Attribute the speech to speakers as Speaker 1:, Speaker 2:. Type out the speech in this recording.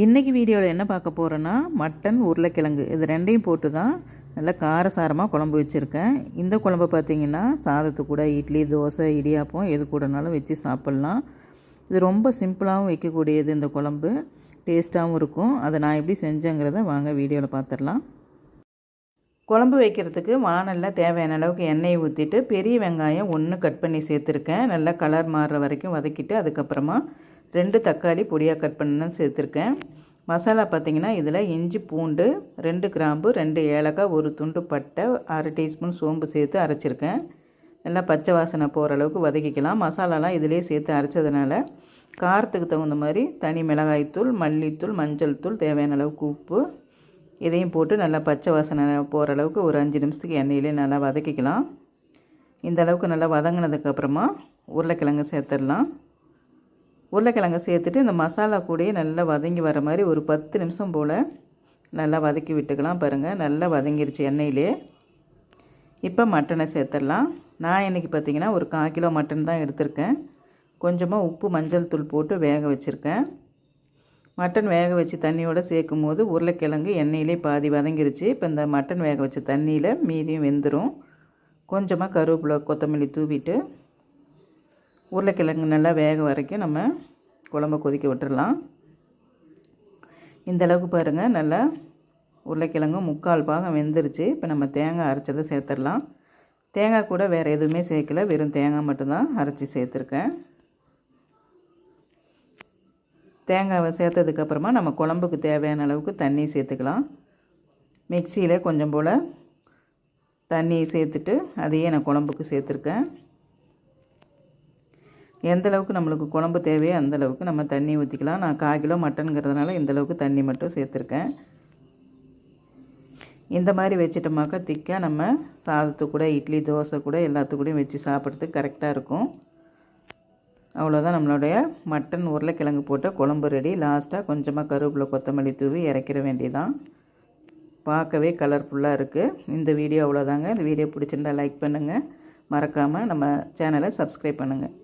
Speaker 1: இன்றைக்கி வீடியோவில் என்ன பார்க்க போகிறோன்னா மட்டன் உருளைக்கிழங்கு. இது ரெண்டையும் போட்டு தான் நல்லா காரசாரமாக குழம்பு வச்சுருக்கேன். இந்த குழம்பு பார்த்திங்கன்னா சாதத்து கூட இட்லி தோசை இடியாப்பம் எது கூடனாலும் வச்சு சாப்பிட்லாம். இது ரொம்ப சிம்பிளாகவும் வைக்கக்கூடியது இந்த குழம்பு. டேஸ்ட்டாகவும் இருக்கும். அதை நான் எப்படி செஞ்சேங்கிறத வாங்க வீடியோவில் பார்த்துடலாம். குழம்பு வைக்கிறதுக்கு வானலில் தேவையான அளவுக்கு எண்ணெய் ஊற்றிட்டு பெரிய வெங்காயம் ஒன்று கட் பண்ணி சேர்த்துருக்கேன். நல்லா கலர் மாறுற வரைக்கும் வதக்கிட்டு அதுக்கப்புறமா ரெண்டு தக்காளி பொடியாக கட் பண்ணணும் சேர்த்துருக்கேன். மசாலா பார்த்திங்கன்னா இதில் இஞ்சி பூண்டு ரெண்டு கிராம்பு ரெண்டு ஏலக்காய் ஒரு துண்டு பட்டை அரை டீஸ்பூன் சோம்பு சேர்த்து அரைச்சிருக்கேன். நல்லா பச்சை வாசனை போகிற அளவுக்கு வதக்கிக்கலாம். மசாலாலாம் இதிலே சேர்த்து அரைச்சதுனால காரத்துக்கு தகுந்த மாதிரி தனி மிளகாய்த்தூள் மல்லித்தூள் மஞ்சள் தூள் தேவையான அளவுக்கு உப்பு இதையும் போட்டு நல்லா பச்சை வாசனை போகிற அளவுக்கு ஒரு அஞ்சு நிமிஷத்துக்கு எண்ணெயிலே நல்லா வதக்கிக்கலாம். இந்த அளவுக்கு நல்லா வதங்கினதுக்கப்புறமா உருளைக்கிழங்கு சேர்த்துடலாம். உருளைக்கிழங்கு சேர்த்துட்டு இந்த மசாலா கூடயே நல்லா வதங்கி வர மாதிரி ஒரு பத்து நிமிஷம் போல் நல்லா வதக்கி விட்டுக்கலாம் பாருங்கள் நல்லா வதங்கிருச்சு எண்ணெயிலே. இப்போ மட்டனை சேர்த்துடலாம். நான் இன்றைக்கி பார்த்திங்கன்னா ஒரு கால் கிலோ மட்டன் தான் எடுத்திருக்கேன். கொஞ்சமாக உப்பு மஞ்சள் தூள் போட்டு வேக வச்சுருக்கேன். மட்டன் வேக வச்சு தண்ணியோடு சேர்க்கும் போது உருளைக்கிழங்கு எண்ணெயிலே பாதி வதங்கிருச்சு. இப்போ இந்த மட்டன் வேக வச்ச தண்ணியில் மீதியும் வெந்துடும் கொஞ்சமாக கருவேப்பிலை கொத்தமல்லி தூவிட்டு உருளைக்கிழங்கு நல்லா வேக வரைக்கும் நம்ம குழம்ப கொதிக்க விட்டுடலாம். இந்த அளவுக்கு பாருங்கள் நல்லா உருளைக்கிழங்கு முக்கால் பாகம் வெந்துருச்சு. இப்போ நம்ம தேங்காய் அரைச்சதை சேர்த்துடலாம். தேங்காய் கூட வேறு எதுவுமே சேர்க்கல வெறும் தேங்காய் மட்டும்தான் அரைச்சி சேர்த்துருக்கேன். தேங்காவை சேர்த்ததுக்கப்புறமா நம்ம குழம்புக்கு தேவையான அளவுக்கு தண்ணி சேர்த்துக்கலாம். மிக்சியில் கொஞ்சம் போல் தண்ணி சேர்த்துட்டு அதையே நான் குழம்புக்கு சேர்த்துருக்கேன். எந்த அளவுக்கு நம்மளுக்கு குழம்பு தேவையோ அந்த அளவுக்கு நம்ம தண்ணி ஊற்றிக்கலாம் நான் கால் கிலோ மட்டனுங்கிறதுனால இந்த அளவுக்கு தண்ணி மட்டும் சேர்த்துருக்கேன். இந்த மாதிரி வச்சிட்டோமாக்கா திக்காக நம்ம சாதத்து கூட இட்லி தோசை கூட எல்லாத்துக்கூடையும் வச்சு சாப்பிட்றதுக்கு கரெக்டாக இருக்கும். அவ்வளோதான் நம்மளுடைய மட்டன் உருளைக்கிழங்கு போட்ட குழம்பு ரெடி லாஸ்ட்டாக கொஞ்சமாக கருவேப்பிலை கொத்தமல்லி தூவி இறக்கிற வேண்டியதான் பார்க்கவே கலர்ஃபுல்லாக இருக்குது இந்த வீடியோ அவ்வளோதாங்க இந்த வீடியோ பிடிச்சிருந்தா லைக் பண்ணுங்கள் மறக்காமல் நம்ம சேனலை சப்ஸ்கிரைப் பண்ணுங்கள்